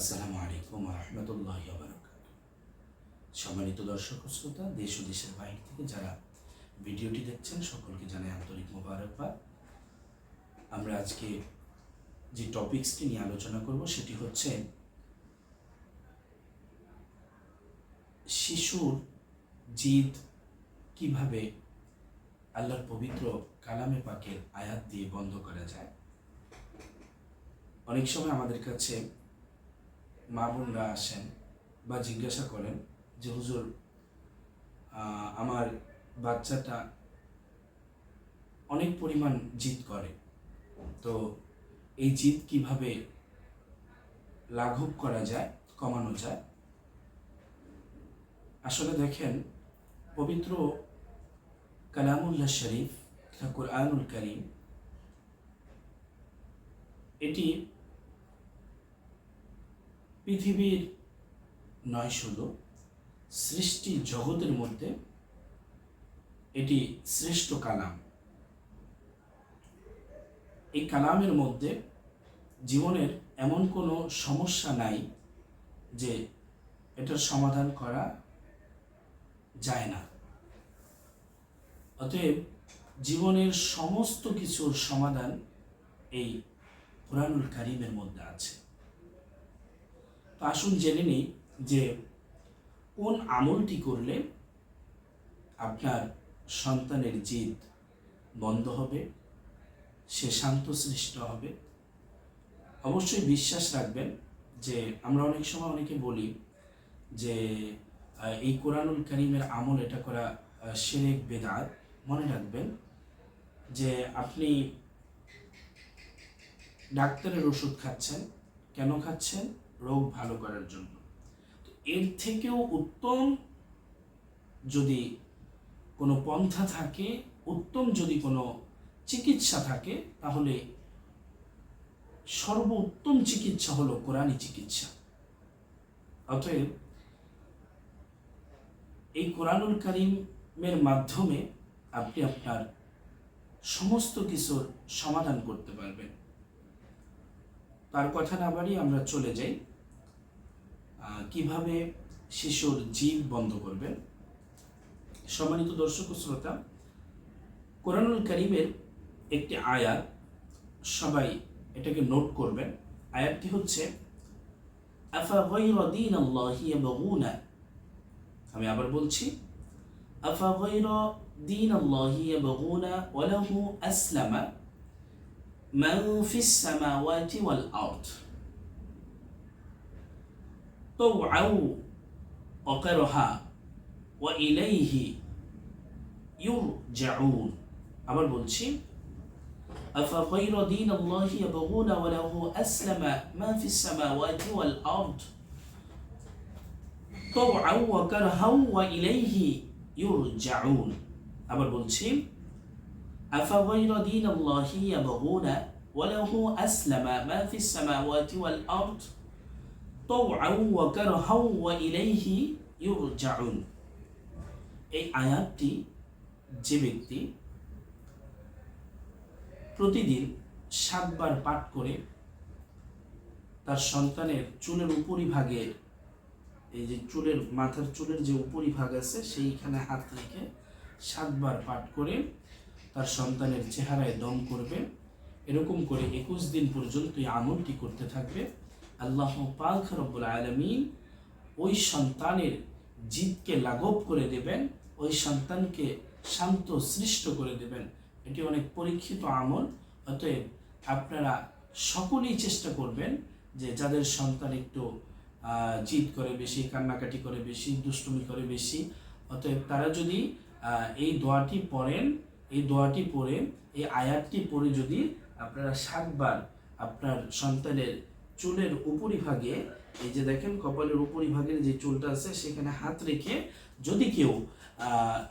আসসালামু আলাইকুম রহমতুল্লাহ সম্মানিত দর্শক শ্রোতা, দেশ ও দেশের বাইরে থেকে যারা ভিডিওটি দেখছেন, সকলকে জানাই আন্তরিক মোবারকবাদ। আমরা আজকে যে টপিকসটি নিয়ে আলোচনা করব, সেটি হচ্ছে শিশুর জিদ কীভাবে আল্লাহর পবিত্র কালামে পাকের আয়াত দিয়ে বন্ধ করা যায়। অনেক সময় আমাদের কাছে মা বোনরা আসেন বা জিজ্ঞাসা করেন যে, হুজুর আমার বাচ্চাটা অনেক পরিমাণ জিদ করে। তো এই জিদ কীভাবে লাঘব করা যায়, কমানো যায়? আসলে দেখেন, পবিত্র কালামুল্লাহ শরীফ ঠাকুর আয়নুল করিম, এটি পৃথিবীর নয় শুধু সৃষ্টি জগতের মধ্যে এটি শ্রেষ্ঠ কালাম। এই কালামের মধ্যে জীবনের এমন কোনো সমস্যা নাই যে এটার সমাধান করা যায় না। অতএব জীবনের সমস্ত কিছুর সমাধান এই কোরআনুল কারিমের মধ্যে আছে। তো আসুন জেনে নিই যে কোন আমলটি করলে আপনার সন্তানের জিদ বন্ধ হবে, সে শান্তশিষ্ট হবে? অবশ্যই বিশ্বাস রাখবেন যে আমরা অনেক সময় অনেকে বলি যে এই কোরআনুল করিমের আমল এটা করা শিরেক, বেদাত। মনে রাখবেন যে আপনি ডাক্তারের ওষুধ খাচ্ছেন, কেন খাচ্ছেন? রোগ ভালো করার জন্য। এর থেকেও উত্তম যদি কোনো পন্থা থাকে, উত্তম যদি কোনো চিকিৎসা থাকে, তাহলে সর্বোত্তম চিকিৎসা হলো কোরআনী চিকিৎসা। অতএব এই কোরআনুল করিমের মাধ্যমে আপনি আপনার সমস্ত কিছুর সমাধান করতে পারবেন। তার কথা না বাড়িয়ে আমরা চলে যাই। কীভাবে শিশুর জিন বন্ধ করবেন সম্মানিত দর্শক শ্রোতা, কোরআনুল করিমের একটি আয়াত সবাই এটাকে নোট করবেন আয়াতটি হচ্ছে, আফা দিন আমি আবার বলছি, আফা গৈর দিন আসলামা মান ফিস সামাওয়াতি ওয়াল طوعا وقرها وإليه يرجعون আবার বলছি أفغير دين الله يبغون وله أسلم ما في السماوات والأرض طوعا وكرها وإليه يرجعون আবার বলছি أفغير دين الله يبغون وله أسلم ما في السماوات والأرض এই আয়াতটি যে ব্যক্তি প্রতিদিন সাতবার পাঠ করে তার সন্তানের চুলের উপরিভাগের এই যে চুলের মাথার চুলের যে উপরিভাগ আছে, সেইখানে হাত রেখে সাতবার পাঠ করে তার সন্তানের চেহারায় দম করবে। এরকম করে একুশ দিন পর্যন্ত এই আমলটি করতে থাকবে। আল্লাহ পাক রব্বুল আলমিন ওই সন্তানের জিদকে লাঘব করে দেবেন, ওই সন্তানকে শান্ত সৃষ্ট করে দেবেন। এটি অনেক পরীক্ষিত আমল, অতএব আপনারা সকলেই চেষ্টা করবেন যে যাদের সন্তান একটু জিদ করে বেশি, কান্নাকাটি করে বেশি, দুষ্টুমি করে বেশি, অতএব তারা যদি এই দোয়াটি পড়েন, এই দোয়াটি পড়ে, এই আয়াতটি পড়ে যদি আপনারা সাতবার আপনার সন্তানের চুলের উপরিভাগে, এই যে দেখেন কপালের উপরিভাগের যে চুলটা আছে, সেখানে হাত রেখে যদি কেউ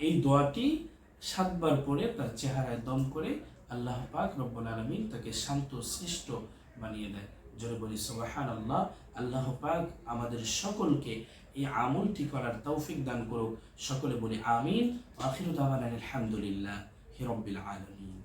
এই দোয়াটি সাতবার পড়ে তার চেহারায় দম করে আল্লাহ পাক রব্বুল আলমিন তাকে শান্ত, সৃষ্ট বানিয়ে দেয়। জোরে বলি সুবাহান আল্লাহ আল্লাহ পাক আমাদের সকলকে এই আমলটি করার তৌফিক দান করুক। সকলে বলি, আমিন। আখির আলহামদুলিল্লাহ হিরব্বিল আলমিন।